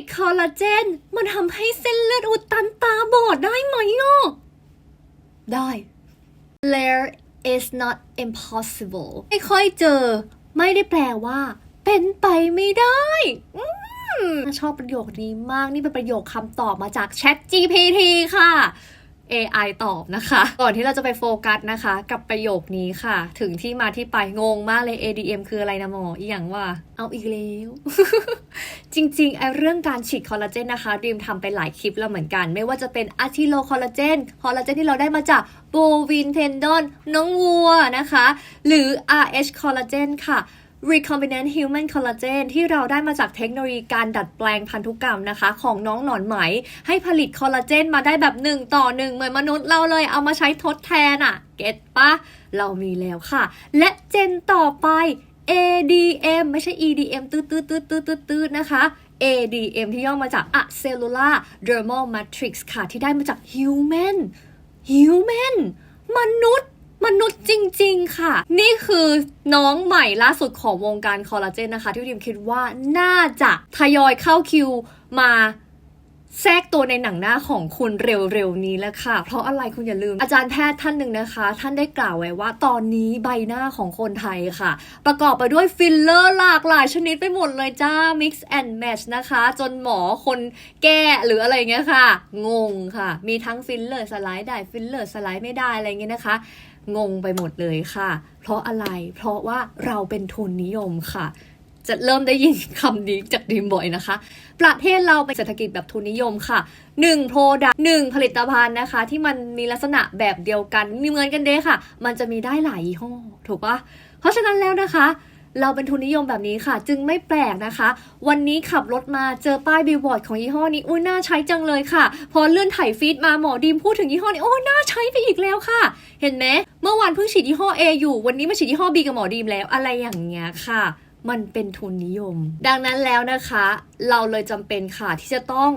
ดคอลลาเจน มันทำให้เส้นเลือดอุดตันตาบอดได้ไหมอะได้ there is not impossible ไม่ค่อยเจอ ไม่ได้แปลว่า เป็นไปไม่ได้ชอบประโยคนี้มากนี่เป็นประโยคคำตอบมาจาก Chat GPT ค่ะ AI ตอบนะคะ ก่อนที่เราจะไปโฟกัสนะคะ กับประโยคนี้ค่ะ ถึงที่มาที่ไปงงมากเลย ADM คืออะไรนะหมออีกอย่างว่า เอาอีกแล้ว จริงๆไอเรื่องการฉีดคอลลาเจนนะคะดีมทำไปหลายคลิปแล้วเหมือนกัน ไม่ว่าจะเป็นอะทิโลคอลลาเจนคอลลาเจนที่เราได้มาจากโบวินเทนดอนน้องวัวนะคะ หรือ RH คอลลาเจนค่ะ recombinant human collagen ที่เราได้มาจากเทคโนโลยีการดัดแปลงพันธุกรรมนะคะ ของน้องหนอนไหม ให้ผลิตคอลลาเจนมาได้แบบ 1 ต่อ 1 เหมือนมนุษย์เราเลยเอามาใช้ทดแทนอะเก็ตปะเรามีแล้วค่ะ และเจนต่อไป ADM ไม่ใช่ EDM ตืดตืดตืดตืดตืดตืดนะคะ ADM ที่ย่อมาจาก A cellular dermal matrix ค่ะ ที่ได้มาจาก human human มนุษย์ มนุษย์จริง ๆ ค่ะ นี่คือน้องใหม่ล่าสุดของวงการคอลลาเจนนะคะ ที่ดิมคิดว่าน่าจะทยอยเข้าคิวมาแทรกตัวในหนังหน้าของคุณเร็วๆนี้แล้วค่ะ เพราะอะไรคุณอย่าลืม อาจารย์แพทย์ท่านหนึ่งนะคะ ท่านได้กล่าวไว้ว่าตอนนี้ใบหน้าของคนไทยค่ะ ประกอบไปด้วยฟิลเลอร์หลากหลายชนิดไปหมดเลยจ้า mix and match นะคะ จนหมอคนแก้หรืออะไรเงี้ยค่ะ งงค่ะ มีทั้งฟิลเลอร์สไลด์ได้ฟิลเลอร์สไลด์ไม่ได้อะไรเงี้ยนะคะ งงไปหมดเลยค่ะ เพราะอะไร เพราะว่าเราเป็นทุนนิยมค่ะ จะเริ่มได้ยินคำนี้จากดีมบ่อยนะคะ ประเทศเราเป็นเศรษฐกิจแบบทุนนิยมค่ะ1 product 1ผลิตภัณฑ์นะคะ ที่มันมีลักษณะแบบเดียวกัน มีเหมือนกันเด้ค่ะ มันจะมีได้หลายยี่ห้อ ถูกปะเพราะฉะนั้นแล้วนะคะ เราเป็นทุนนิยมแบบนี้ค่ะ จึงไม่แปลกนะคะ วันนี้ขับรถมาเจอป้ายบิลบอร์ดของยี่ห้อนี้อุ้ยน่าใช้จังเลยค่ะ พอเลื่อนถ่ายฟีดมาหมอดีมพูดถึงยี่ห้อนี้โอ้น่าใช้ไปอีกแล้วค่ะ เห็นไหมเมื่อวานเพิ่งฉีดยี่ห้อ A อยู่ วันนี้มาฉีดยี่ห้อ B กับหมอดีมแล้วอะไรอย่างเงี้ยค่ะมันเป็นทุนนิยม ดังนั้นแล้วนะคะ เราเลยจำเป็นค่ะที่จะต้อง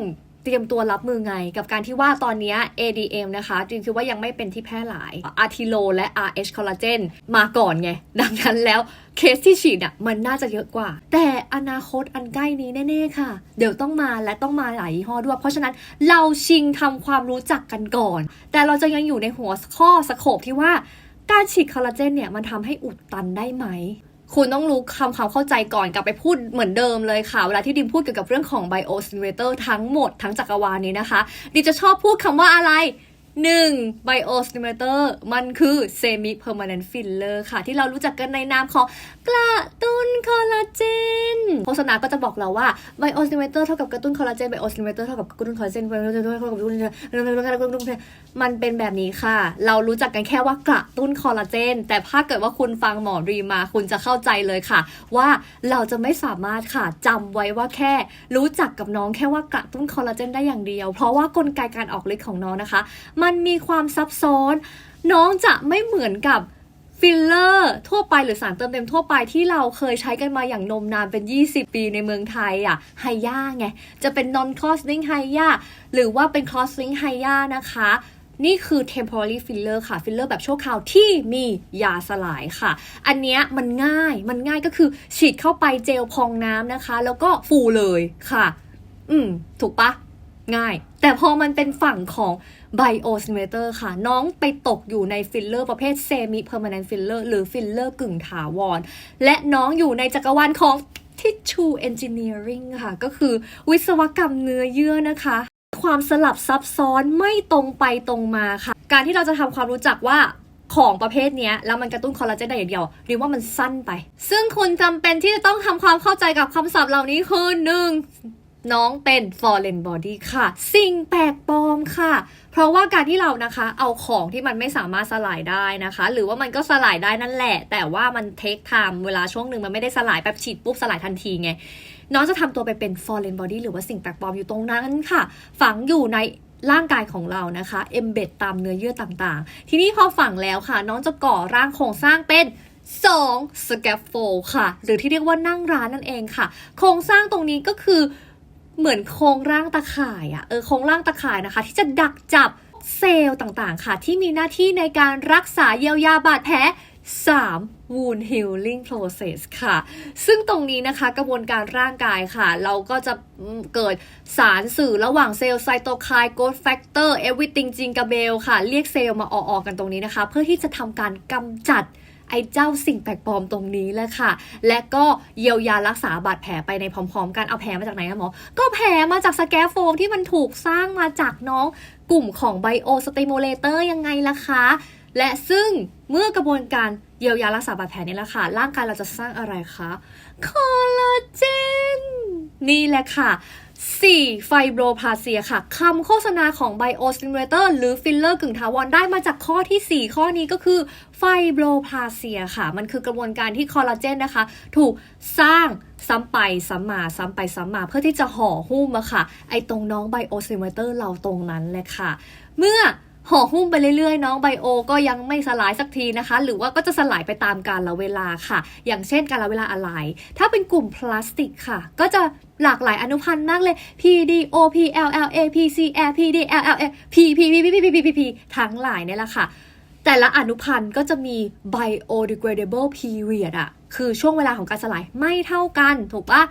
รียมตัวรับมือไง กับการที่ว่าตอนนี้ ADM นะคะจริงคือว่ายังไม่เป็นที่แพร่หลายอะทิโลและ RH คอลลาเจนมาก่อนไง ดังนั้นแล้วเคสที่ฉีดอะมันน่าจะเยอะกว่า แต่อนาคตอันใกล้นี้แน่ๆค่ะ เดี๋ยวต้องมาและต้องมาหลายยี่ห้อด้วย เพราะฉะนั้นเราชิงทำความรู้จักกันก่อน แต่เราจะยังอยู่ในหัวข้อสโคปที่ว่าการฉีดคอลลาเจนเนี่ยมันทำให้อุดตันได้ไหม คุณต้องรู้คำความเข้าใจก่อนกลับไปพูดเหมือนเดิมเลยค่ะ เวลาที่ดิมพูดเกี่ยวกับเรื่องของ biostimulator ทั้งหมดทั้งจักรวาลนี้นะคะ ดิมจะชอบพูดคำว่าอะไร 1. biostimulator มันคือ semi permanent filler ค่ะ ที่เรารู้จักกันในนามของกระตุ้นคอลลาเจนโฆษณาก็จะบอกเราว่า biostimulator เท่ากับกระตุ้นคอลลาเจน biostimulator เท่ากับกระตุ้นคอลลาเจน biostimulator เท่ากับกระตุ้นคอลลาเจนกระตุ้นมันเป็นแบบนี้ค่ะ เรารู้จักกันแค่ว่ากระตุ้นคอลลาเจน แต่ถ้าเกิดว่าคุณฟังหมอรีมาคุณจะเข้าใจเลยค่ะ ว่าเราจะไม่สามารถค่ะจำไว้ว่าแค่ รู้จักกับน้องแค่ว่ากระตุ้นคอลลาเจนได้อย่างเดียว เพราะว่ากลไกการออกฤทธิ์ของน้องนะคะมัันมีความซับซ้อน น้องจะไม่เหมือนกับฟิลเลอร์ทั่วไปหรือสารเติมเต็มทั่วไปที่เราเคยใช้กันมาอย่างนมนานเป็น 20 ปีในเมืองไทยอะไฮย่าไง จะเป็น non crossing ไฮย่าหรือว่าเป็น crossing ไฮย่านะคะ นี่คือ temporary filler ค่ะ ฟิลเลอร์แบบชั่วคราวที่มียาสลายค่ะ อันเนี้ยมันง่ายมันง่ายก็คือฉีดเข้าไปเจลพองน้ำนะคะ แล้วก็ฟูเลยค่ะ อืม ถูกปะ ง่าย แต่พอมันเป็นฝั่งของ biostimulator ค่ะ น้องไปตกอยู่ในฟิลเลอร์ประเภท semi permanent filler หรือฟิลเลอร์กึ่งถาวร และน้องอยู่ในจักรวาลของ tissue engineering ค่ะ ก็คือวิศวกรรมเนื้อเยื่อนะคะ ความสลับซับซ้อนไม่ตรงไปตรงมาค่ะ การที่เราจะทำความรู้จักว่าของประเภทนี้แล้วมันกระตุ้นคอลลาเจนได้อย่างเดียวเรียกว่ามันสั้นไป ซึ่งคุณจำเป็นที่จะต้องทำความเข้าใจกับคำศัพท์เหล่านี้คือหนึ่ง น้องเป็น foreign body ค่ะ สิ่งแปลกปลอมค่ะ เพราะว่าการที่เรานะคะเอาของที่มันไม่สามารถสลายได้นะคะ หรือว่ามันก็สลายได้นั่นแหละ แต่ว่ามันเทคไทม์เวลาช่วงหนึ่งมันไม่ได้สลายแบบฉีดปุ๊บสลายทันทีไง น้องจะทำตัวไปเป็น foreign body หรือว่าสิ่งแปลกปลอมอยู่ตรงนั้นค่ะ ฝังอยู่ในร่างกายของเรานะคะ embed ตามเนื้อเยื่อต่างๆ ทีนี้พอฝังแล้วค่ะ น้องจะก่อร่างโครงสร้างเป็น2 scaffold ค่ะ หรือที่เรียกว่านั่งร้านนั่นเองค่ะ โครงสร้างตรงนี้ก็คือ เหมือนโครงร่างตะข่ายอะเออโครงร่างตะข่ายนะคะ ที่จะดักจับเซลล์ต่างๆ ค่ะ ที่มีหน้าที่ในการรักษาเยียวยาบาดแผล 3 wound healing process ค่ะ ซึ่งตรงนี้นะคะกระบวนการร่างกายค่ะ เราก็จะเกิดสารสื่อระหว่างเซลล์ไซโตไคน์ growth factor everything จิงกาเบลค่ะ เรียกเซลล์มาออกๆกันตรงนี้นะคะ เพื่อที่จะทำการกำจัด ไอ้เจ้าสิ่งแปลกปลอมตรงนี้เลยค่ะ และก็เยียวยารักษาบาดแผลไปในพร้อม ๆ กันเอาแผลมาจากไหนคะหมอ ก็แผลมาจากสแกฟโฟมที่มันถูกสร้างมาจากน้องกลุ่มของไบโอสติมูเลเตอร์ยังไงล่ะคะ และซึ่งเมื่อกระบวนการเยียวยารักษาบาดแผลนี่แหละค่ะ ร่างกายเราจะสร้างอะไรคะ คอลลาเจน นี่แหละค่ะ 4. ไฟโบรพาเซียค่ะคำโฆษณาของ Biostimulator หรือฟิลเลอร์กึ่งถาวรได้มาจากข้อที่ 4 ข้อนี้ก็คือไฟโบรพาเซียค่ะ มันคือกระบวนการที่คอลลาเจนนะคะ ถูกสร้างซ้ำไปซ้ำมาซ้ำไปซ้ำมาเพื่อที่จะห่อหุ้มอะค่ะ ไอตรงน้อง Biostimulator เราตรงนั้นเลยค่ะ เมื่อ ห่อหุ้มไปเรื่อยๆ น้องไบโอ ก็ยังไม่สลายสักทีนะคะ หรือว่าก็จะสลายไปตามกาลเวลาค่ะ อย่างเช่นกาลเวลาอะไร ถ้าเป็นกลุ่มพลาสติกค่ะ ก็จะหลากหลายอนุพันธ์มากเลย P D O P L L A P C L P D L L A P P P P P P P P P ทั้งหลายเนี่ยแหละค่ะ แต่ละอนุพันธ์ก็จะมี biodegradable period อะคือช่วงเวลาของการสลายไม่เท่ากัน ถูกปะ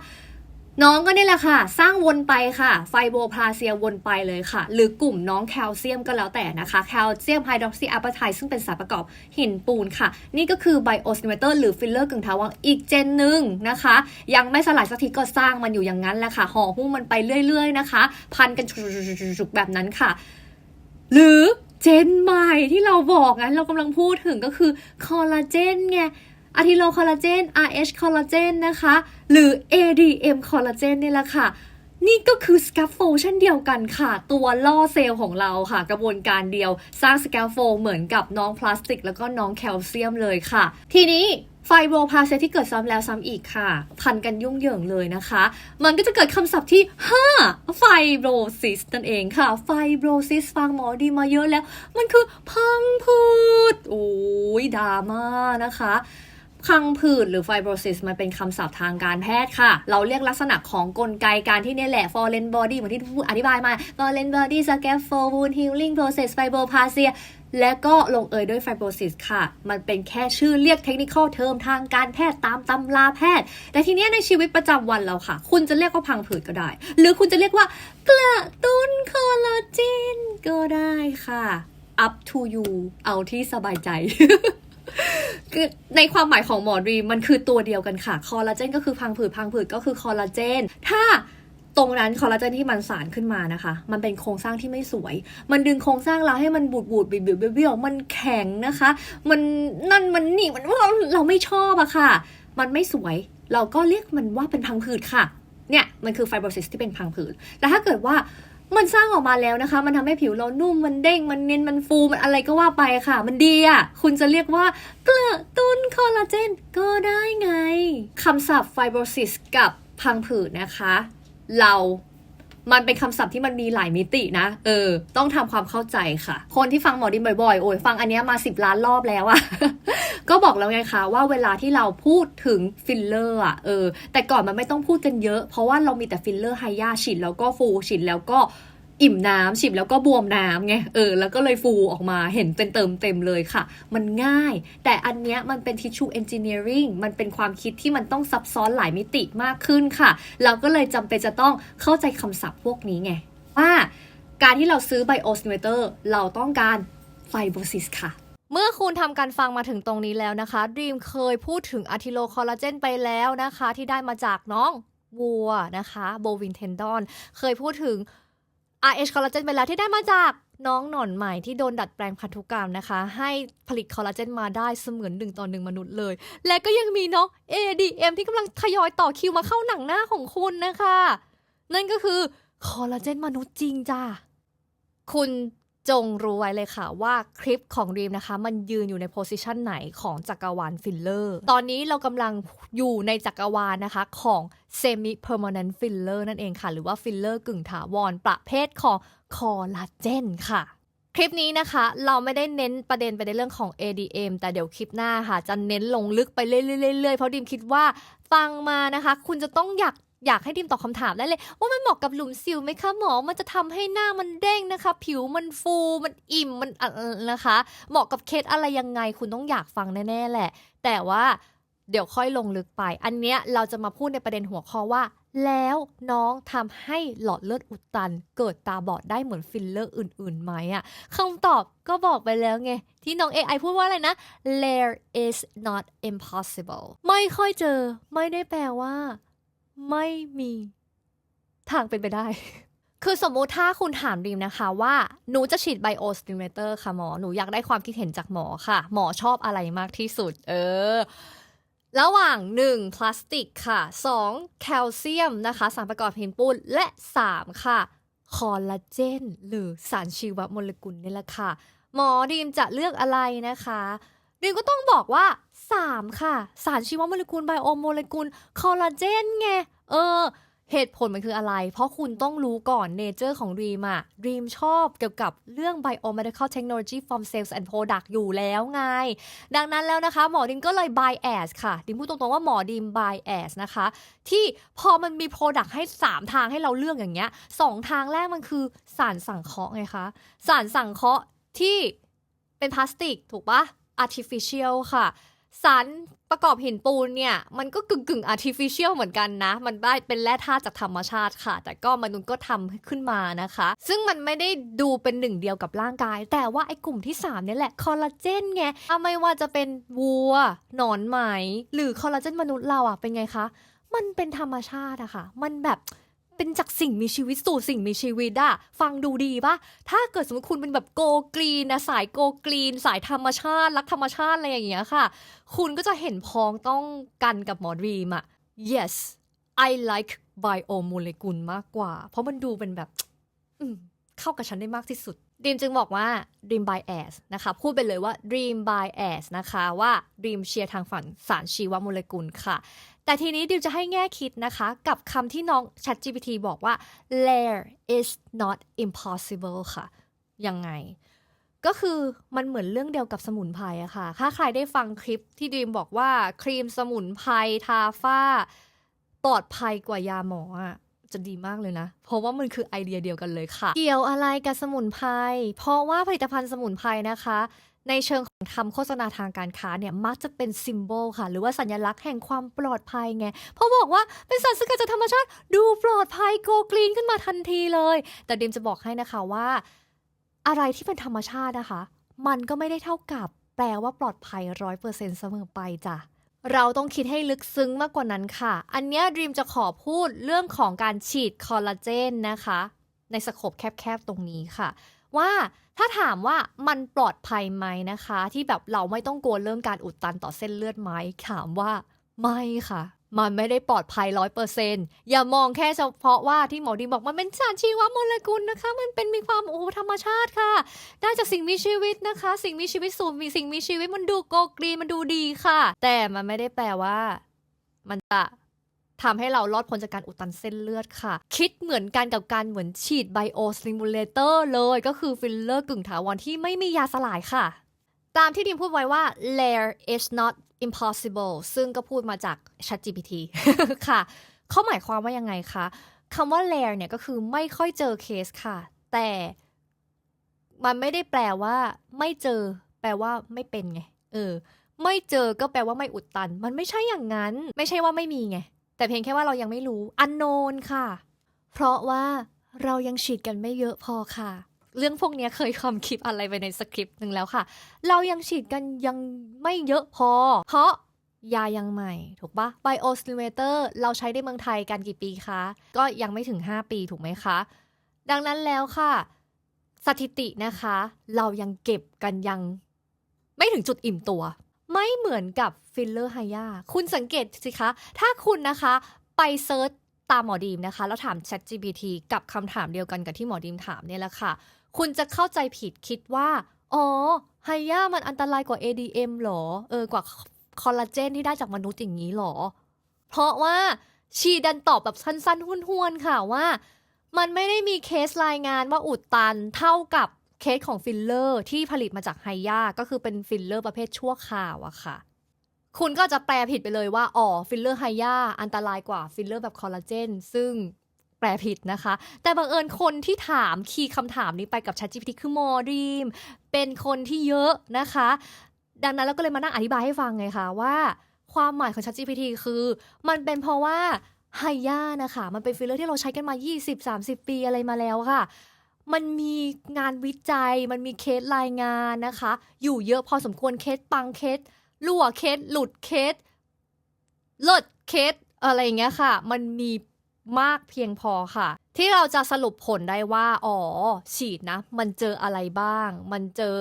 น้องก็นี่แหละค่ะ สร้างวนไปค่ะ ไฟโบพลาเซียวนไปเลยค่ะ หรือกลุ่มน้องแคลเซียมก็แล้วแต่นะคะแคลเซียมไฮดรอกซีอัปไทซึ่งเป็นสารประกอบหินปูนค่ะ นี่ก็คือไบโอสติมเตอร์หรือฟิลเลอร์กึ่งถาวรอีกเจนหนึ่งนะคะ ยังไม่สลายสักทีก็สร้างมันอยู่อย่างนั้นแหละค่ะห่อหุ้มมันไปเรื่อย ๆ นะคะ พันกันจุกๆๆแบบนั้นค่ะ หรือเจนใหม่ที่เราบอกไงเรากำลังพูดถึงก็คือคอลลาเจนไง อะทิโลคอลลาเจน RH คอลลาเจนนะคะ หรือ ADM คอลลาเจนนี่แหละค่ะ นี่ก็คือส c า f โฟเช่นเดียวกันค่ะ ตัวล่อเซลล์ของเราค่ะ กระบวนการเดียวสร้างส c า f โฟเหมือนกับน้องพลาสติก แล้วก็น้องแคลเซียมเลยค่ะ ทีนี้ไฟโบพาเซที่เกิดซ้ำแล้วซ้ำอีกค่ะ พันกันยุ่งเหยิงเลยนะคะ มันก็จะเกิดคำศัพท์ที่ 5 ไฟโบซิสนั่นเองค่ะ ไฟโบซิสฟังหมอดีมาเยอะแล้ว มันคือพังผืดโอ้ยดราม่านะคะ พังผืดหรือไฟโบรซิสมันเป็นคำศัพท์ทางการแพทย์ค่ะ เราเรียกลักษณะของกลไกการที่เนี่ยแหละ foreign body เหมือนที่พูดอธิบายมา foreign body scaffold wound healing process fibroplasia และก็ลงเอยด้วยไฟโบรซิสค่ะ มันเป็นแค่ชื่อเรียกเทคนิคอลเทอมทางการแพทย์ตามตำราแพทย์ แต่ทีเนี้ยในชีวิตประจำวันเราค่ะ คุณจะเรียกว่าพังผืดก็ได้ หรือคุณจะเรียกว่ากระตุ้นคอลลาเจนก็ได้ค่ะ up to you เอาที่สบายใจ คือในความหมายของหมอดรีมมันคือตัวเดียวกันค่ะ คอลลาเจนก็คือพังผืดพังผืดก็คือคอลลาเจน ถ้าตรงนั้นคอลลาเจนที่มันสารขึ้นมานะคะ มันเป็นโครงสร้างที่ไม่สวย มันดึงโครงสร้างเราให้มันบูดบูดบิดบิดเบี้ยวมันแข็งนะคะ มันนั่นมันนี่มันเราเราไม่ชอบอะค่ะ มันไม่สวย เราก็เรียกมันว่าเป็นพังผืดค่ะ เนี่ยมันคือไฟโบรซิสที่เป็นพังผืด แต่ถ้าเกิดว่า มันสร้างออกมาแล้วนะคะ มันทำให้ผิวเรานุ่ม มันเด้ง มันเนียน มันฟู มันอะไรก็ว่าไปค่ะ มันดีอะ คุณจะเรียกว่าเกลือตุ้นคอลลาเจนก็ได้ไงคำศัพท์ไฟโบรซิสกับพังผืดนะคะ เรา มันเป็นคำศัพท์ที่มันมีหลายมิตินะ เออ ต้องทำความเข้าใจค่ะ คนที่ฟังหมอดินบ่อยๆ โอ้ยฟังอันนี้มาสิบล้านรอบแล้วอะก็บอกแล้วไงคะว่าเวลาที่เราพูดถึงฟิลเลอร์อะเออ แต่ก่อนมันไม่ต้องพูดกันเยอะ เพราะว่าเรามีแต่ฟิลเลอร์ไฮยาฉีดแล้วก็ฟูฉีดแล้วก็ อิ่มน้ำฉีดแล้วก็บวมน้ำไงเออแล้วก็เลยฟูออกมาเห็นเป็นเติมเต็มเลยค่ะ มันง่าย แต่อันเนี้ยมันเป็น tissue engineering มันเป็นความคิดที่มันต้องซับซ้อนหลายมิติมากขึ้นค่ะ เราก็เลยจำเป็นจะต้องเข้าใจคำศัพท์พวกนี้ไง ว่าการที่เราซื้อ biostimulator เราต้องการ fibrosis ค่ะเมื่อคุณทำการฟังมาถึงตรงนี้แล้วนะคะ Dream เคยพูดถึงอะทิโลคอลลาเจนไปแล้วนะคะ ที่ได้มาจากน้องวัวนะคะโบวินเทนดอน เคยพูดถึง RH คอลลาเจนไปแล้วที่ได้มาจากน้องหนอนใหม่ที่โดนดัดแปลงพันธุกรรมนะคะ ให้ผลิตคอลลาเจนมาได้เสมือนหนึ่งต่อหนึ่งมนุษย์เลย และก็ยังมีน้อง ADM ที่กำลังทยอยต่อคิวมาเข้าหนังหน้าของคุณนะคะ นั่นก็คือคอลลาเจนมนุษย์จริงจ้าคุณ จงรู้ไว้เลยค่ะว่าคลิปของรีมนะคะ มันยืนอยู่ในโพสิชันไหนของจักรวาลฟิลเลอร์ ตอนนี้เรากำลังอยู่ในจักรวาลนะคะของเซมิเพอร์ม n น n t ฟิลเลอร์นั่นเองค่ะ หรือว่าฟิลเลอร์กึ่งถาวรประเภทของคอลลาเจนค่ะ คลิปนี้นะคะเราไม่ได้เน้นประเด็นไปในเรื่องของ ADM แต่เดี๋ยวคลิปหน้าค่ะ จะเน้นลงลึกไปเรื่อยๆเพราะดิมคิดว่าฟังมานะคะ คุณจะต้องอยาก อยากให้ดิมตอบคำถามได้เลย ว่ามันเหมาะกับหลุมสิวไหมคะหมอ มันจะทำให้หน้ามันเด้งนะคะ ผิวมันฟูมันอิ่มมันอะนะคะ เหมาะกับเคสอะไรยังไงคุณต้องอยากฟังแน่ๆแหละ แต่ว่าเดี๋ยวค่อยลงลึกไป อันเนี้ยเราจะมาพูดในประเด็นหัวข้อว่า แล้วน้องทำให้หลอดเลือดอุดตัน เกิดตาบอดได้เหมือนฟิลเลอร์อื่นๆไหมอะคำตอบก็บอกไปแล้วไง ที่น้อง AI พูดว่าอะไรนะ there is not impossible ไม่ค่อยเจอ ไม่ได้แปลว่า ไม่มีทางเป็นไปได้ คือสมมุติถ้าคุณถามดีมนะคะว่า หนูจะฉีดไบโอสติมูเลเตอร์ค่ะหมอ หนูอยากได้ความคิดเห็นจากหมอค่ะ หมอชอบอะไรมากที่สุด เออ ระหว่าง 1. พลาสติกค่ะ 2. แคลเซียมนะคะ สารประกอบหินปูน และ 3. ค่ะ คอลลาเจน หรือสารชีวโมเลกุลนี่แหละค่ะ หมอดีมจะเลือกอะไรนะคะดีมก็ต้องบอกว่า 3 ค่ะ สารชีวโมเลกุลไบโอโมเลกุลคอลลาเจนไง เออ เหตุผลมันคืออะไร เพราะคุณต้องรู้ก่อนเนเจอร์ของดีมอะดีมชอบเกี่ยวกับเรื่อง biomedical technology from cells and product อยู่แล้วไง ดังนั้นแล้วนะคะ หมอดิมก็เลย bias ค่ะ ดิมพูดตรงๆว่าหมอดิม bias นะคะ ที่พอมันมี product ให้ 3 ทางให้เราเลือกอย่างเงี้ยสองทางแรกมันคือสารสังเคราะห์ไงคะ สารสังเคราะห์ที่เป็นพลาสติกถูกปะ artificial ค่ะ สารประกอบหินปูนเนี่ย มันก็กึ่งกึ่ง artificial เหมือนกันนะ มันได้เป็นแร่ธาตุจากธรรมชาติค่ะ แต่ก็มนุษย์ก็ทำขึ้นมานะคะ ซึ่งมันไม่ได้ดูเป็นหนึ่งเดียวกับร่างกาย แต่ว่าไอ้กลุ่มที่3เนี่ยแหละคอลลาเจนไงไม่ว่าจะเป็นวัว หนอนไหม หรือคอลลาเจนมนุษย์เราอะเป็นไงคะมันเป็นธรรมชาติอะค่ะ มันแบบ เป็นจากสิ่งมีชีวิตสู่สิ่งมีชีวิตอะฟังดูดีปะถ้าเกิดสมมติคุณเป็นแบบโกกรีนนะสายโกกรีน สายธรรมชาติ รักธรรมชาติอะไรอย่างเงี้ยค่ะ คุณก็จะเห็นพ้องต้องกันกับหมอดรีมอะ yes I like biomolecule มากกว่า เพราะมันดูเป็นแบบเข้ากับฉันได้มากที่สุดดีมจึงบอกว่า Dream Bias นะคะ พูดไปเลยว่า Dream Bias นะคะว่า Dream เชียร์ทางฝั่งสารชีวโมเลกุลค่ะ แต่ทีนี้ดิวจะให้แง่คิดนะคะ กับคำที่น้อง ChatGPT บอกว่า there is not impossible ค่ะ ยังไง ก็คือมันเหมือนเรื่องเดียวกับสมุนไพรอะค่ะ ถ้าใครได้ฟังคลิปที่ดีมบอกว่าครีมสมุนไพรทาฝ้าปลอดภัยกว่ายาหมออะจะดีมากเลยนะ เพราะว่ามันคือไอเดียเดียวกันเลยค่ะ เกี่ยวอะไรกับสมุนไพร เพราะว่าผลิตภัณฑ์สมุนไพรนะคะ ในเชิงของทำโฆษณาทางการค้าเนี่ยมักจะเป็นซิมโบลค่ะ หรือว่าสัญลักษณ์แห่งความปลอดภัยไง เพราะบอกว่าเป็นสารสกัดจากธรรมชาติดูปลอดภัยโกกรีนขึ้นมาทันทีเลย แต่ดิมจะบอกให้นะคะว่า อะไรที่เป็นธรรมชาตินะคะ มันก็ไม่ได้เท่ากับแปลว่าปลอดภัยร้อยเปอร์เซ็นต์เสมอไปจ้ะเราต้องคิดให้ลึกซึ้งมากกว่านั้นค่ะ อันนี้ดรีมจะขอพูดเรื่องของการฉีดคอลลาเจนนะคะ ในสโคปแคบๆตรงนี้ค่ะ ว่าถ้าถามว่ามันปลอดภัยไหมนะคะ ที่แบบเราไม่ต้องกลัวเรื่องการอุดตันต่อเส้นเลือดไหมถามว่าไม่ค่ะ มันไม่ได้ปลอดภัยร้อยเปอร์เซนอย่ามองแค่เฉพาะว่าที่หมอดีบอกมันเป็นสารชีวโมเลกุลนะคะ มันเป็นมีความโอ้ธรรมชาติค่ะ ได้จากสิ่งมีชีวิตนะคะ สิ่งมีชีวิตสู่มีสิ่งมีชีวิตมันดูโกกรีมันดูดีค่ะ แต่มันไม่ได้แปลว่า มันจะ ทำให้เรารอดพ้นจากการอุดตันเส้นเลือดค่ะ คิดเหมือนกันกับการเหมือนฉีดไบโอสติมูลเลเตอร์เลยก็คือฟิลเลอร์กึ่งถาวรที่ไม่มียาสลายค่ะ ตามที่ดิมพูดไว้ว่า there is not impossible ซึ่งก็พูดมาจาก ChatGPT ค่ะเขาหมายความว่ายังไงคะคำว่า rare เนี่ยก็คือไม่ค่อยเจอเคสค่ะ แต่มันไม่ได้แปลว่า ไม่เจอ แปลว่าไม่เป็นไง เออ ไม่เจอก็แปลว่าไม่อุดตัน มันไม่ใช่อย่างนั้น ไม่ใช่ว่าไม่มีไง แต่เพียงแค่ว่าเรายังไม่รู้อันโนนค่ะ เพราะว่าเรายังฉีดกันไม่เยอะพอค่ะ เรื่องพวกนี้เคยทำคลิปอะไรไปในสคริปต์หนึ่งแล้วค่ะ เรายังฉีดกันยังไม่เยอะพอ เพราะยายังใหม่ ถูกปะ Biostimulator เราใช้ในเมืองไทยกันกี่ปีคะ ก็ยังไม่ถึง 5 ปีถูกไหมคะ ดังนั้นแล้วค่ะ สถิตินะคะ เรายังเก็บกันยัง ไม่ถึงจุดอิ่มตัว ไม่เหมือนกับฟิลเลอร์ไฮยาคุณสังเกตสิคะ ถ้าคุณนะคะไปเซิร์ชตามหมอดีมนะคะ แล้วถาม ChatGPT กับคำถามเดียวกันกับที่หมอดีมถามเนี่ยแหละค่ะ คุณจะเข้าใจผิดคิดว่า อ๋อไฮยามันอันตรายกว่า ADM หรอ เออกว่าคอลลาเจนที่ได้จากมนุษย์อย่างนี้หรอ เพราะว่าชีดันตอบแบบสั้นๆ ห้วนๆ ค่ะว่า มันไม่ได้มีเคสรายงานว่าอุดตันเท่ากับ เคสของฟิลเลอร์ที่ผลิตมาจากไฮยาก็คือเป็นฟิลเลอร์ประเภทชั่วคราวอะค่ะ คุณก็จะแปลผิดไปเลยว่า อ๋อ ฟิลเลอร์ไฮยาอันตรายกว่าฟิลเลอร์แบบคอลลาเจน ซึ่งแปลผิดนะคะ แต่บังเอิญคนที่ถามคีย์คำถามนี้ไปกับ ChatGPT คือมอรีม เป็นคนที่เยอะนะคะ ดังนั้นเราก็เลยมานั่งอธิบายให้ฟังไงคะว่า ความหมายของ ChatGPT คือ มันเป็นเพราะว่าไฮยานะคะ มันเป็นฟิลเลอร์ที่เราใช้กันมา 20-30 ปีอะไรมาแล้วค่ะ มันมีงานวิจัย มันมีเคสรายงานนะคะ อยู่เยอะพอสมควรเคสปังเคสรั่วเคสหลุดเคสเลิศเคสอะไรอย่างเงี้ยค่ะ มันมีมากเพียงพอค่ะ ที่เราจะสรุปผลได้ว่า อ๋อ ฉีดนะ มันเจออะไรบ้าง มันเจอ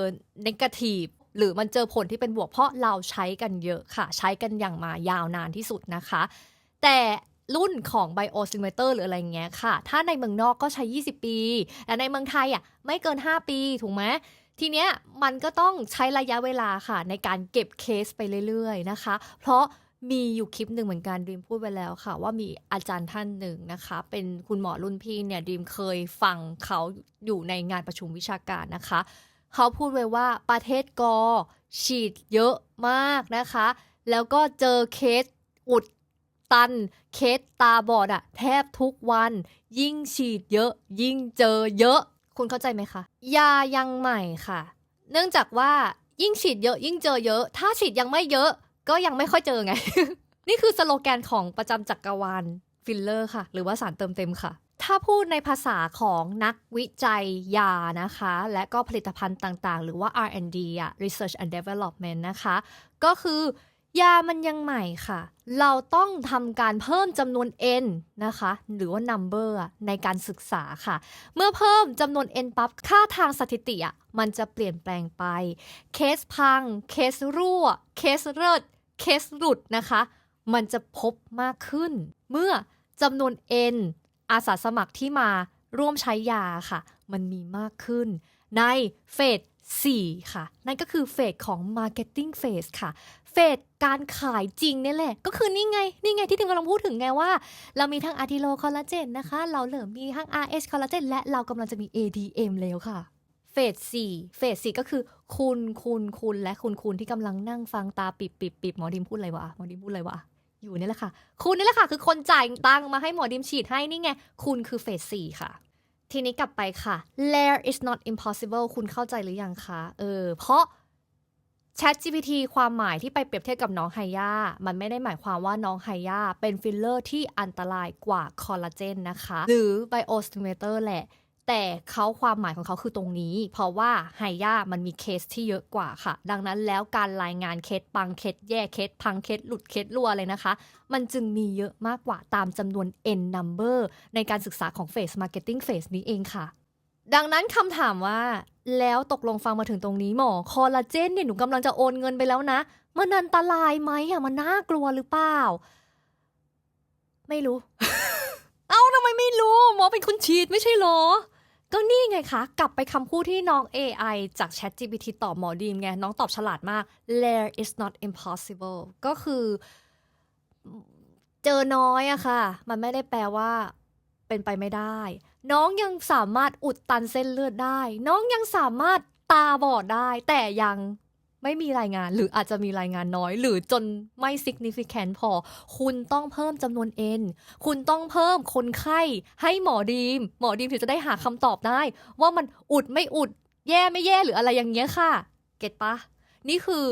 นกาทีฟหรือมันเจอผลที่เป็นบวกเพราะเราใช้กันเยอะค่ะ ใช้กันอย่างมายาวนานที่สุดนะคะ แต่ รุ่นของ Biosimeter หรืออะไรเงี้ยค่ะ ถ้าในเมืองนอกก็ใช้ 20 ปี แต่ในเมืองไทยอะไม่เกิน 5 ปีถูกไหมทีเนี้ยมันก็ต้องใช้ระยะเวลาค่ะ ในการเก็บเคสไปเรื่อยๆนะคะ เพราะมีอยู่คลิปหนึ่งเหมือนกันดีมพูดไปแล้วค่ะ ว่ามีอาจารย์ท่านหนึ่งนะคะ เป็นคุณหมอรุ่นพี่เนี่ยดีมเคยฟังเขาอยู่ในงานประชุมวิชาการนะคะ เขาพูดไว้ว่าประเทศกอฉีดเยอะมากนะคะ แล้วก็เจอเคสอุด ตัน เคสตาบอดอะแทบทุกวัน ยิ่งฉีดเยอะ ยิ่งเจอเยอะ คุณเข้าใจไหมคะ ยายังใหม่ค่ะ เนื่องจากว่ายิ่งฉีดเยอะ ยิ่งเจอเยอะ ถ้าฉีดยังไม่เยอะ ก็ยังไม่ค่อยเจอไง นี่คือสโลแกนของประจำจักรวาลฟิลเลอร์ค่ะ หรือว่าสารเติมเต็มค่ะถ้าพูดในภาษาของนักวิจัยยานะคะ และก็ผลิตภัณฑ์ต่างๆ หรือว่า R&D อะ Research and Development นะคะ ก็คือ ยามันยังใหม่ค่ะ เราต้องทำการเพิ่มจำนวน N นะคะ หรือว่า number ในการศึกษาค่ะ เมื่อเพิ่มจำนวน N ปั๊บ ค่าทางสถิติอะ มันจะเปลี่ยนแปลงไป เคสพัง เคสรั่ว เคสเลิศเคสหลุดนะคะ มันจะพบมากขึ้น เมื่อจำนวน N อาสาสมัครที่มาร่วมใช้ยาค่ะ มันมีมากขึ้น ในเฟส4ค่ะ นั่นก็คือเฟสของ Marketing Phase ค่ะ ฟสการขายจริงนี่แหละ ก็คือนี่ไง นี่ไงที่ถึงกำลังพูดถึงไงว่า เรามีทั้งอะทิโลคอลลาเจนนะคะ เราเหลือมีทั้ง RH คอลลาเจนและเรากำลังจะมี ADM แล้วค่ะเฟสสี่เฟสสี่ก็คือคุณคุณคุณและคุณคุณที่กำลังนั่งฟังตาปิบปิบปิบหมอดิมพูดอะไรวะหมอดิมพูดอะไรวะอยู่นี่แหละค่ะ คุณนี่แหละค่ะ คือคนจ่ายตังมาให้หมอดิมฉีดให้นี่ไง คุณคือเฟสสี่ค่ะ ทีนี้กลับไปค่ะ Lair is not impossible คุณเข้าใจหรือยังคะ เออ เพราะ ChatGPT ความหมายที่ไปเปรียบเทียบกับน้องไฮยามันไม่ได้หมายความว่าน้องไฮยาเป็นฟิลเลอร์ที่อันตรายกว่าคอลลาเจนนะคะ หรือ Biostimulator แหละ แต่เขาความหมายของเขาคือตรงนี้ เพราะว่าไฮยามันมีเคสที่เยอะกว่าค่ะ ดังนั้นแล้วการรายงานเคสปังเคสแย่เคสพังเคสหลุดเคสรั่วเลยนะคะ มันจึงมีเยอะมากกว่าตามจำนวน N number ในการศึกษาของ Phase Marketing Phase นี้เองค่ะ ดังนั้นคำถามว่า แล้วตกลงฟังมาถึงตรงนี้หมอคอลลาเจนเนี่ยหนูกำลังจะโอนเงินไปแล้วนะ มันอันตรายไหมอะมันน่ากลัวหรือเปล่า ไม่รู้ เอาทำไมไม่รู้ หมอเป็นคนฉีดไม่ใช่เหรอ ก็นี่ไงคะ กลับไปคำพูดที่น้อง AI จาก ChatGPT ตอบหมอดีมไง น้องตอบฉลาดมาก There is not impossible ก็คือเจอน้อยอะค่ะ มันไม่ได้แปลว่าเป็นไปไม่ได้ น้องยังสามารถอุดตันเส้นเลือดได้ น้องยังสามารถตาบอดได้ แต่ยังไม่มีรายงานหรืออาจจะมีรายงานน้อย หรือจนไม่ significant พอ คุณต้องเพิ่มจำนวน N คุณต้องเพิ่มคนไข้ให้หมอดีม หมอดีมถึงจะได้หาคำตอบได้ ว่ามันอุดไม่อุด แย่ไม่แย่หรืออะไรอย่างเงี้ยค่ะ เก็ตปะนี่คือ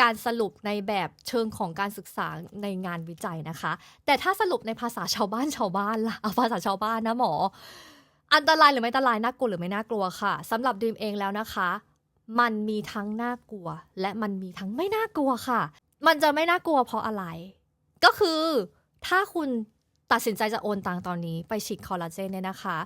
การสรุปในแบบเชิงของการศึกษาในงานวิจัยนะคะ แต่ถ้าสรุปในภาษาชาวบ้านชาวบ้านล่ะเอาภาษาชาวบ้านนะหมอ อันตรายหรือไม่อันตรายน่ากลัวหรือไม่น่ากลัวค่ะสำหรับดีมเองแล้วนะคะ มันมีทั้งน่ากลัว และมันมีทั้งไม่น่ากลัวค่ะ มันจะไม่น่ากลัวเพราะอะไร ก็คือถ้าคุณตัดสินใจจะโอนตังตอนนี้ไปฉีดคอลลาเจนเนี่ยนะคะ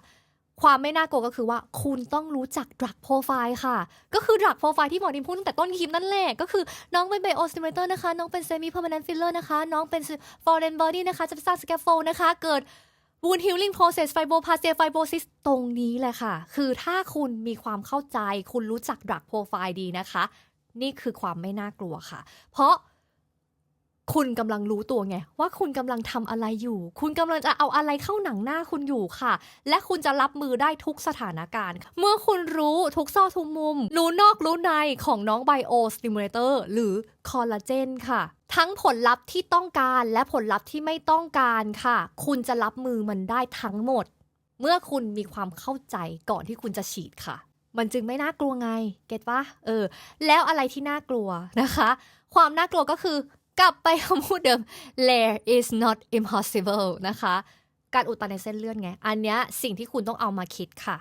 ความไม่น่ากลัวก็คือว่าคุณต้องรู้จัก drug profile ค่ะ ก็คือ drug profile ที่หมอดิมพูดตั้งแต่ต้นคลิปนั่นแหละ ก็คือน้องเป็น biostimulator นะคะ น้องเป็น semi permanent filler นะคะ น้องเป็น foreign body นะคะ จะไปสร้าง scaffold นะคะ เกิด wound healing process fibropasia fibrosis ตรงนี้แหละค่ะ คือถ้าคุณมีความเข้าใจ คุณรู้จัก drug profile ดีนะคะ นี่คือความไม่น่ากลัวค่ะ เพราะ คุณกำลังรู้ตัวไง ว่าคุณกำลังทำอะไรอยู่ คุณกำลังจะเอาอะไรเข้าหนังหน้าคุณอยู่ค่ะ และคุณจะรับมือได้ทุกสถานการณ์ เมื่อคุณรู้ทุกซอกทุกมุม รู้นอกรู้ในของน้องไบโอสติมูลเลเตอร์หรือคอลลาเจนค่ะ ทั้งผลลัพธ์ที่ต้องการและผลลัพธ์ที่ไม่ต้องการค่ะ คุณจะรับมือมันได้ทั้งหมด เมื่อคุณมีความเข้าใจก่อนที่คุณจะฉีดค่ะ มันจึงไม่น่ากลัวไง เก็ตปะเออ แล้วอะไรที่น่ากลัวนะคะ ความน่ากลัวก็คือ กลับไปคำพูดเดิม lair is not impossible นะคะ การอุดตันในเส้นเลือดไง อันเนี้ยสิ่งที่คุณต้องเอามาคิดค่ะ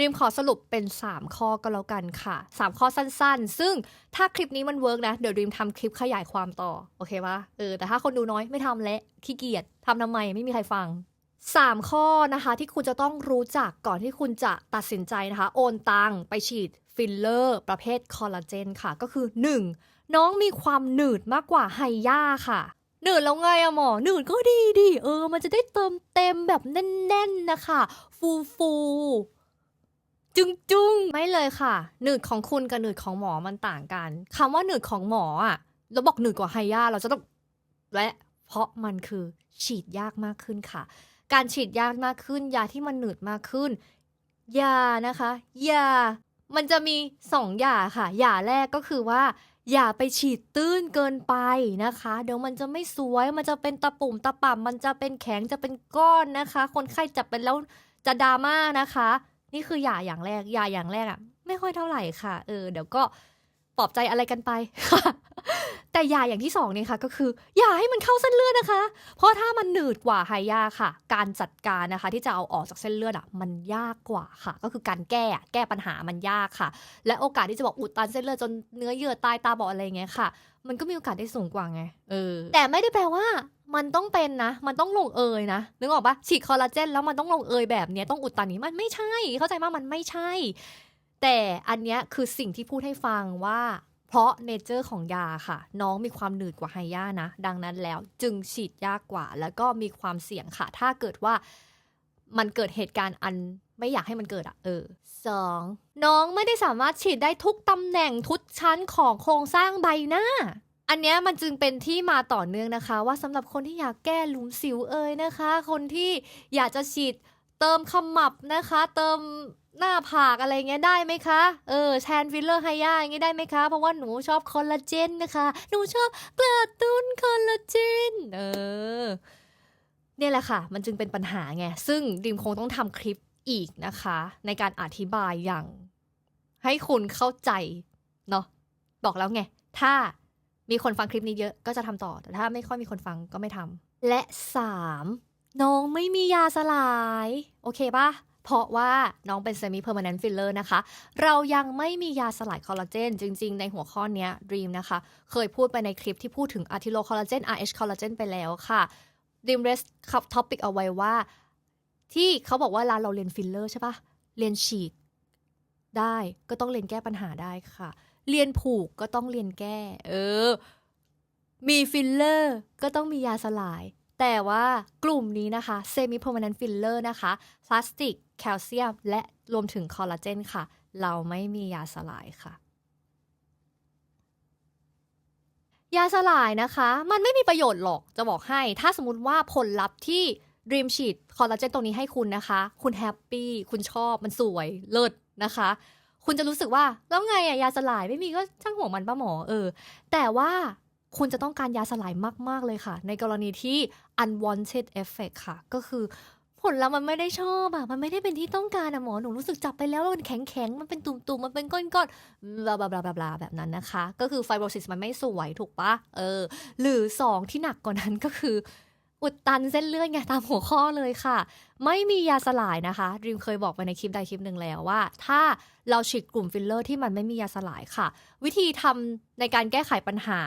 ริมขอสรุปเป็น 3 ข้อก็แล้วกันค่ะ 3 ข้อสั้นๆ ซึ่งถ้าคลิปนี้มันเวิร์กนะ เดี๋ยวริมทำคลิปขยายความต่อ โอเคปะเออ แต่ถ้าคนดูน้อยไม่ทำและขี้เกียจทำทำไมไม่มีใครฟัง 3 ข้อนะคะที่คุณจะต้องรู้จักก่อนที่คุณจะตัดสินใจนะคะ โอนตังไปฉีด ฟิลเลอร์ประเภทคอลลาเจนค่ะ ก็คือ 1. น้องมีความหนืดมากกว่าไฮย่าค่ะ หนืดแล้วไงอะหมอ หนืดก็ดีดิเออ มันจะได้เติมเต็มแบบแน่นๆนะคะ ฟูฟูจุงจุงๆไม่เลยค่ะ หนืดของคุณกับหนืดของหมอมันต่างกันคำว่าหนืดของหมออะเราบอกหนืดกว่าไฮย่าเราจะต้องและเพราะมันคือฉีดยากมากขึ้นค่ะ การฉีดยากมากขึ้น ยาที่มันหนืดมากขึ้นยานะคะยา มันจะมีสองยาค่ะ อย่าแรกก็คือว่า อย่าไปฉีดตื้นเกินไปนะคะ เดี๋ยวมันจะไม่สวยมันจะเป็นตะปุ่มตะป่ำมันจะเป็นแข็งจะเป็นก้อนนะคะ คนไข้จับไปแล้วจะดราม่านะคะ นี่คืออย่าอย่างแรกอย่าอย่างแรกอะ ไม่ค่อยเท่าไหร่ค่ะ เออ เดี๋ยวก็ปลอบใจอะไรกันไป แต่ยาอย่างที่สองเนี่ยค่ะก็คือ อย่าให้มันเข้าเส้นเลือดนะคะ เพราะถ้ามันหนืดกว่าไฮยาค่ะ การจัดการนะคะ ที่จะเอาออกจากเส้นเลือดอะมันยากกว่าค่ะ ก็คือการแก้อะแก้ปัญหามันยากค่ะ และโอกาสที่จะบอกอุดตันเส้นเลือดจนเนื้อเยื่อตายตาบอดอะไรอย่างเงี้ยค่ะ มันก็มีโอกาสได้สูงกว่าไงเออแต่ไม่ได้แปลว่ามันต้องเป็นนะ มันต้องลงเอยนะ นึกออกปะฉีดคอลลาเจนแล้วมันต้องลงเอยแบบเนี้ยต้องอุดตันนี้มันไม่ใช่ เข้าใจว่ามันไม่ใช่ แต่อันเนี้ยคือสิ่งที่พูดให้ฟังว่า เพราะเนเจอร์ของยาค่ะ น้องมีความหนืดกว่าไฮย่านะ ดังนั้นแล้วจึงฉีดยากกว่า แล้วก็มีความเสี่ยงค่ะ ถ้าเกิดว่ามันเกิดเหตุการณ์อันไม่อยากให้มันเกิดอะเออสองน้องไม่ได้สามารถฉีดได้ทุกตำแหน่งทุกชั้นของโครงสร้างใบหน้า อันเนี้ยมันจึงเป็นที่มาต่อเนื่องนะคะ ว่าสำหรับคนที่อยากแก้หลุมสิวเอ่ยนะคะ คนที่อยากจะฉีดเติมขมับนะคะ เติม หน้าผากอะไรเงี้ยได้ไหมคะ เออแทนฟิลเลอร์ไฮยาอย่างงี้ได้ไหมคะ เพราะว่าหนูชอบคอลลาเจนนะคะ หนูชอบกระตุ้นคอลลาเจน เออ เนี่ยแหละค่ะ มันจึงเป็นปัญหาไง ซึ่งดิมคงต้องทำคลิปอีกนะคะ ในการอธิบายอย่าง ให้คุณเข้าใจ เนาะ บอกแล้วไง ถ้ามีคนฟังคลิปนี้เยอะก็จะทำต่อ แต่ถ้าไม่ค่อยมีคนฟังก็ไม่ทำ และสามน้องไม่มียาสลาย โอเคปะ เพราะว่าน้องเป็น semi permanent filler นะคะ เรายังไม่มียาสลายคอลลาเจนจริง ๆ ในหัวข้อนี้ย Dream นะคะ เคยพูดไปในคลิปที่พูดถึงอะทิโลคอลลาเจน RH คอลลาเจนไปแล้วค่ะ Dream Rest ขับท็อปิกเอาไว้ว่า ที่เขาบอกว่าเวลาเราเรียนฟิลเลอร์ใช่ปะเรียนฉีดได้ก็ต้องเรียนแก้ปัญหาได้ค่ะ เรียนผูกก็ต้องเรียนแก้ เออ มีฟิลเลอร์ก็ต้องมียาสลาย แต่ว่ากลุ่มนี้นะคะเซมิ p e r m a n e n t filler นะคะพลาสติก แคลเซียม และรวมถึงคอลลาเจนค่ะ เราไม่มียาสลายค่ะ ยาสลายนะคะ มันไม่มีประโยชน์หรอกจะบอกให้ ถ้าสมมติว่าผลลัพธ์ที่ Dream Sheet คอลลาเจนตรงนี้ให้คุณนะคะ คุณแฮปปี้ คุณชอบ มันสวย เลิศนะคะ คุณจะรู้สึกว่า แล้วไงอะยาสลายไม่มีก็ช่างหัวมันป้าหมอเออ แต่ว่า คุณจะต้องการยาสลายมาก ๆ เลยค่ะ ในกรณีที่ unwanted effect ค่ะ ก็คือผลลัพธ์มันไม่ได้ชอบอะมันไม่ได้เป็นที่ต้องการอะหมอ หนูรู้สึกจับไปแล้วมันแข็งๆมันเป็นตุ่มๆ มันเป็นก้อนๆ บลาบลาบลาบลาแบบนั้นนะคะ ก็คือไฟโบรซิสมันไม่สวยถูกปะเออ หรือสองที่หนักกว่านั้นก็คือ อุดตันเส้นเลือดไงตามหัวข้อเลยค่ะ ไม่มียาสลายนะคะรีมเคยบอกไปในคลิปใดคลิปหนึ่งแล้วว่า ถ้าเราฉีดกลุ่มฟิลเลอร์ที่มันไม่มียาสลายค่ะ วิธีทำในการแก้ไขปัญหา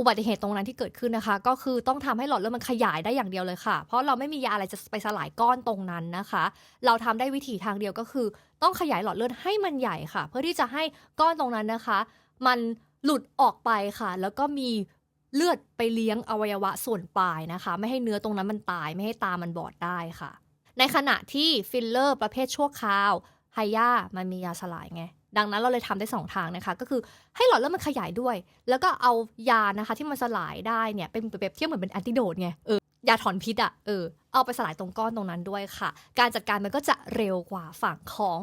อุบัติเหตุตรงนั้นที่เกิดขึ้นนะคะ ก็คือต้องทำให้หลอดเลือดมันขยายได้อย่างเดียวเลยค่ะ เพราะเราไม่มียาอะไรจะไปสลายก้อนตรงนั้นนะคะ เราทำได้วิธีทางเดียวก็คือ ต้องขยายหลอดเลือดให้มันใหญ่ค่ะ เพื่อที่จะให้ก้อนตรงนั้นนะคะ มันหลุดออกไปค่ะ แล้วก็มีเลือดไปเลี้ยงอวัยวะส่วนปลายนะคะ ไม่ให้เนื้อตรงนั้นมันตาย ไม่ให้ตามันบอดได้ค่ะ ในขณะที่ฟิลเลอร์ประเภทชั่วคราวไฮยามันมียาสลายไง ดังนั้นเราเลยทำได้สองทางนะคะ ก็คือให้หลอดเลือดมันขยายด้วย แล้วก็เอายานะคะที่มันสลายได้เนี่ยเป็นเปรียบเทียบเหมือนเป็นแอนติโดดไงเออยาถอนพิษอะเออเอาไปสลายตรงก้อนตรงนั้นด้วยค่ะ การจัดการมันก็จะเร็วกว่าฝั่งของ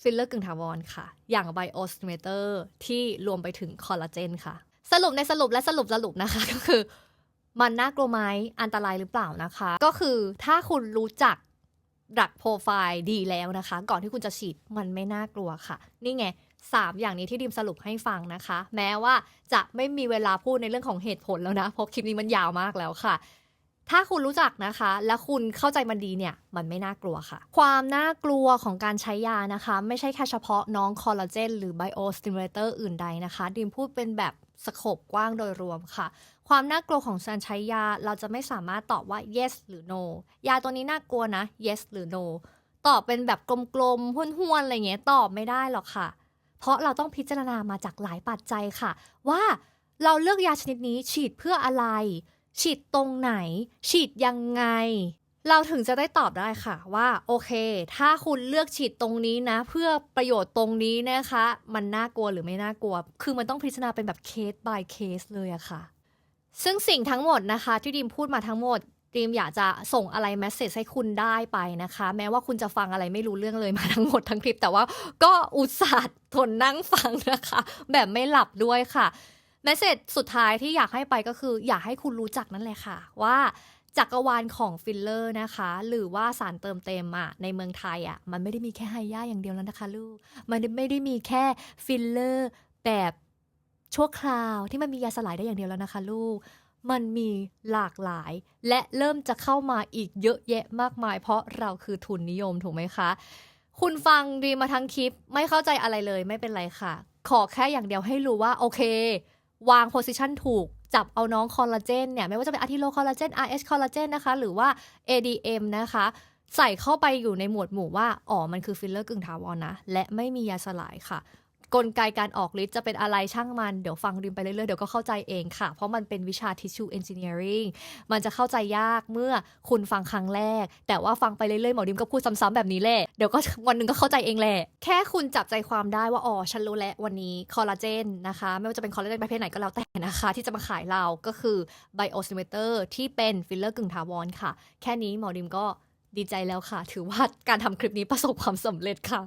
ฟิลเลอร์กึ่งถาวรค่ะ อย่างไบโอสติเมเตอร์ที่รวมไปถึงคอลลาเจนค่ะ สรุปในสรุปและสรุปสรุปนะคะก็คือ มันน่ากลัวไหมอันตรายหรือเปล่านะคะ ก็คือถ้าคุณรู้จัก ดักโปรไฟล์ดีแล้วนะคะ ก่อนที่คุณจะฉีดมันไม่น่ากลัวค่ะ นี่ไงสามอย่างนี้ที่ดิมสรุปให้ฟังนะคะ แม้ว่าจะไม่มีเวลาพูดในเรื่องของเหตุผลแล้วนะ เพราะคลิปนี้มันยาวมากแล้วค่ะ ถ้าคุณรู้จักนะคะ และคุณเข้าใจมันดีเนี่ย มันไม่น่ากลัวค่ะ ความน่ากลัวของการใช้ยานะคะ ไม่ใช่แค่เฉพาะน้องคอลลาเจนหรือไบโอสติมูเลเตอร์อื่นใดนะคะ ดิมพูดเป็นแบบสโคปกว้างโดยรวมค่ะ ความน่ากลัวของการใช้ยา เราจะไม่สามารถตอบว่า yes หรือ no ยาตัวนี้น่ากลัวนะ yes หรือ no ตอบเป็นแบบกลมๆห้วนๆอะไรเงี้ยตอบไม่ได้หรอกค่ะ เพราะเราต้องพิจารณามาจากหลายปัจจัยค่ะ ว่าเราเลือกยาชนิดนี้ฉีดเพื่ออะไร ฉีดตรงไหน ฉีดยังไง เราถึงจะได้ตอบได้ค่ะว่าโอเค ถ้าคุณเลือกฉีดตรงนี้นะ เพื่อประโยชน์ตรงนี้นะคะ มันน่ากลัวหรือไม่น่ากลัว คือมันต้องพิจารณาเป็นแบบเคส by เคสเลยอะค่ะ ซึ่งสิ่งทั้งหมดนะคะที่ดีมพูดมาทั้งหมดดีมอยากจะส่งอะไรแมสเซจให้คุณได้ไปนะคะ แม้ว่าคุณจะฟังอะไรไม่รู้เรื่องเลยมาทั้งหมดทั้งคลิป แต่ว่าก็อุตส่าห์ทนนั่งฟังนะคะ แบบไม่หลับด้วยค่ะแมสเซจสุดท้ายที่อยากให้ไปก็คือ อยากให้คุณรู้จักนั่นแหละค่ะ ว่าจักรวาลของฟิลเลอร์นะคะ หรือว่าสารเติมเต็มอะในเมืองไทยอะมันไม่ได้มีแค่ไฮย่าอย่างเดียวแล้วนะคะลูก มันไม่ได้มีแค่ฟิลเลอร์แบบ ชั่วคราวที่มันมียาสลายได้อย่างเดียวแล้วนะคะลูก มันมีหลากหลาย และเริ่มจะเข้ามาอีกเยอะแยะมากมาย เพราะเราคือทุนนิยมถูกไหมคะ คุณฟังดีมาทั้งคลิป ไม่เข้าใจอะไรเลยไม่เป็นไรค่ะ ขอแค่อย่างเดียวให้รู้ว่าโอเค วางโพสิชันถูกจับเอาน้องคอลลาเจนเนี่ยไม่ว่าจะเป็นอะทิโลคอลลาเจน RH คอลลาเจนนะคะ หรือว่า ADM นะคะ ใส่เข้าไปอยู่ในหมวดหมู่ว่า อ๋อ มันคือฟิลเลอร์กึ่งถาวรนะและไม่มียาสลายค่ะ กลไกการออกฤทธิ์จะเป็นอะไรช่างมัน เดี๋ยวฟังดิมไปเรื่อยๆ เดี๋ยวก็เข้าใจเองค่ะ เพราะมันเป็นวิชา tissue engineering มันจะเข้าใจยากเมื่อคุณฟังครั้งแรก แต่ว่าฟังไปเรื่อยๆ หมอดิมก็พูดซ้ำๆแบบนี้แหละ เดี๋ยวก็วันหนึ่งก็เข้าใจเองแหละ แค่คุณจับใจความได้ว่า อ๋อ ฉันรู้แล้ววันนี้คอลลาเจนนะคะ ไม่ว่าจะเป็นคอลลาเจนประเภทไหนก็แล้วแต่นะคะ ที่จะมาขายเราก็คือไบโอสติเมเตอร์ที่เป็นฟิลเลอร์กึ่งถาวรค่ะ แค่นี้หมอดิมก็ดีใจแล้วค่ะ ถือว่าการทำคลิปนี้ประสบความสำเร็จค่ะ